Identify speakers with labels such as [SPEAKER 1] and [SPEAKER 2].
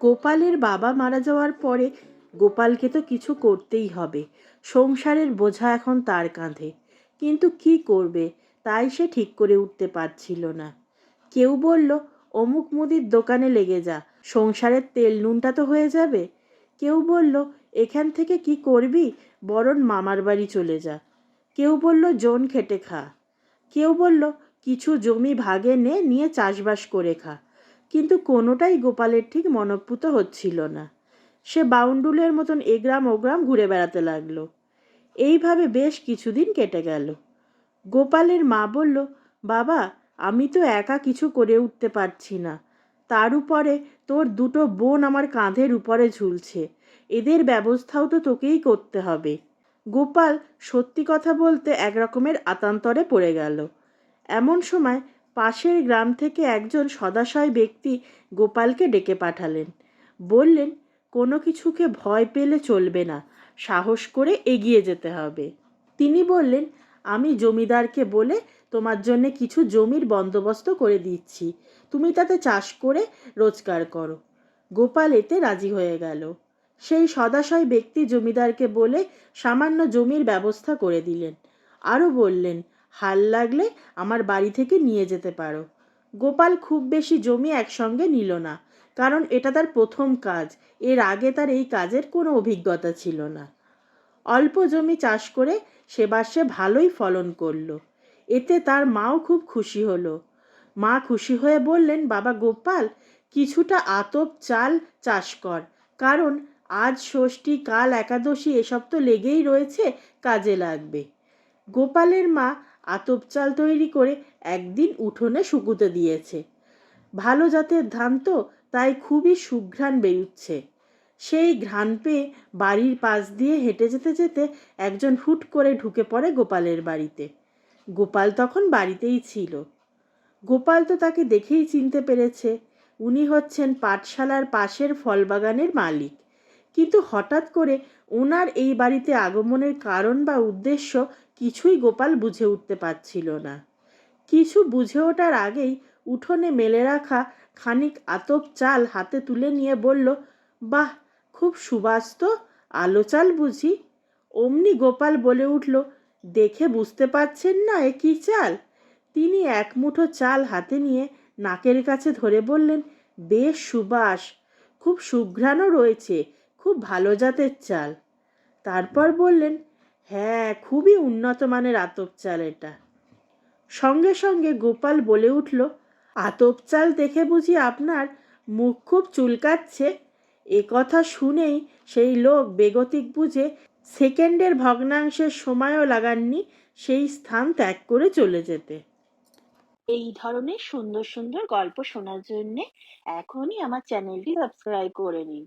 [SPEAKER 1] গোপালের বাবা মারা যাওয়ার পরে গোপালকে তো কিছু করতেই হবে। সংসারের বোঝা এখন তার কাঁধে। কিন্তু কি করবে? তাই সে ঠিক করে উঠতে পারছিল না। কেউ বলল, অমুক মুদির দোকানে লেগে যা। সংসারের তেল নুনটা তো হয়ে যাবে। কেউ বলল, এখান থেকে কি করবি? বরণ মামার বাড়ি চলে যা। কেউ বলল, জোন খেটে খা। কেউ বলল, কিছু জমি ভাগে নে, নিয়ে চাষবাস করে খা। কিন্তু কোনোটাই গোপালের ঠিক মনপ্রুত হচ্ছিল না। সে বাউন্ডুলের মতন এগ্রাম ওগ্রাম ঘুরে বেড়াতে লাগল। এইভাবে বেশ কিছুদিন কেটে গেল। গোপালের মা বলল, বাবা, আমি তো একা কিছু করে উঠতে পারছি না। তার উপরে তোর দুটো বোন আমার কাঁধের উপরে ঝুলছে। এদের ব্যবস্থাও তো তোকেই করতে হবে। গোপাল সত্যি কথা বলতে একরকমের আতান্তরে পড়ে গেল। এমন সময় পাশের গ্রাম থেকে একজন সদাশয় ব্যক্তি গোপালকে ডেকে পাঠালেন। বললেন, কোনো কিছুকে ভয় পেলে চলবে না, সাহস করে এগিয়ে যেতে হবে। তিনি বললেন, আমি জমিদারকে বলে তোমার জন্যে কিছু জমির বন্দোবস্ত করে দিচ্ছি। তুমি তাতে চাষ করে রোজগার করো। গোপাল এতে রাজি হয়ে গেল। সেই সদাশয় ব্যক্তি জমিদারকে বলে সামান্য জমির ব্যবস্থা করে দিলেন। আরও বললেন হাল লাগলে আমার বাড়ি থেকে নিয়ে যেতে পারো। গোপাল খুব বেশি জমি একসঙ্গে নিল না, কারণ এটা তার প্রথম কাজ। এর আগে তার এই কাজের কোনো অভিজ্ঞতা ছিল না। অল্প জমি চাষ করে সেবার সে ভালোই ফলন করল। এতে তার মাও খুব খুশি হলো। মা খুশি হয়ে বললেন, বাবা গোপাল, কিছুটা আতপ চাল চাষ কর, কারণ আজ ষষ্ঠী, কাল একাদশী, এসব তো লেগেই রয়েছে, কাজে লাগবে। গোপালের মা আতপ চাল তৈরি করে একদিন উঠোনে শুকুতে দিয়েছে। ভালো জাতের ধান তো, তাই খুবই সুঘ্রাণ বেরুচ্ছে। সেই ঘ্রাণ পেয়ে বাড়ির পাশ দিয়ে হেঁটে যেতে যেতে একজন হুট করে ঢুকে পড়ে গোপালের বাড়িতে। গোপাল তখন বাড়িতেই ছিল। গোপাল তো তাকে দেখেই চিনতে পেরেছে। উনি হচ্ছেন পাঠশালার পাশের ফলবাগানের মালিক। কিন্তু হঠাৎ করে ওনার এই বাড়িতে আগমনের কারণ বা উদ্দেশ্য কিছুই গোপাল বুঝে উঠতে পারছিল না। কিছু বুঝে ওঠার আগেই উঠোনে মেলে রাখা খানিক আতপ চাল হাতে তুলে নিয়ে বলল, বাহ, খুব সুবাস তো আলো চাল বুঝি। অমনি গোপাল বলে উঠল, দেখে বুঝতে পারছেন না এ কী চাল? তিনি এক মুঠো চাল হাতে নিয়ে নাকের কাছে ধরে বললেন, বেশ সুবাস, খুব সুঘ্রাণও রয়েছে খুব ভালো জাতের চাল। তারপর বললেন হ্যাঁ খুবই উন্নত মানের আতপ চাল এটা। সঙ্গে সঙ্গে গোপাল বলে উঠল, আতপ চাল দেখে বুঝি আপনার মুখ খুব চুলকাচ্ছে। এ কথা শুনেই সেই লোক বেগতিক বুঝে সেকেন্ডের ভগ্নাংশের সময়ও লাগাননি, সেই স্থান ত্যাগ করে চলে যেতে।
[SPEAKER 2] এই ধরনের সুন্দর সুন্দর গল্প শোনার জন্য এখনই আমার চ্যানেলটি সাবস্ক্রাইব করে নিন।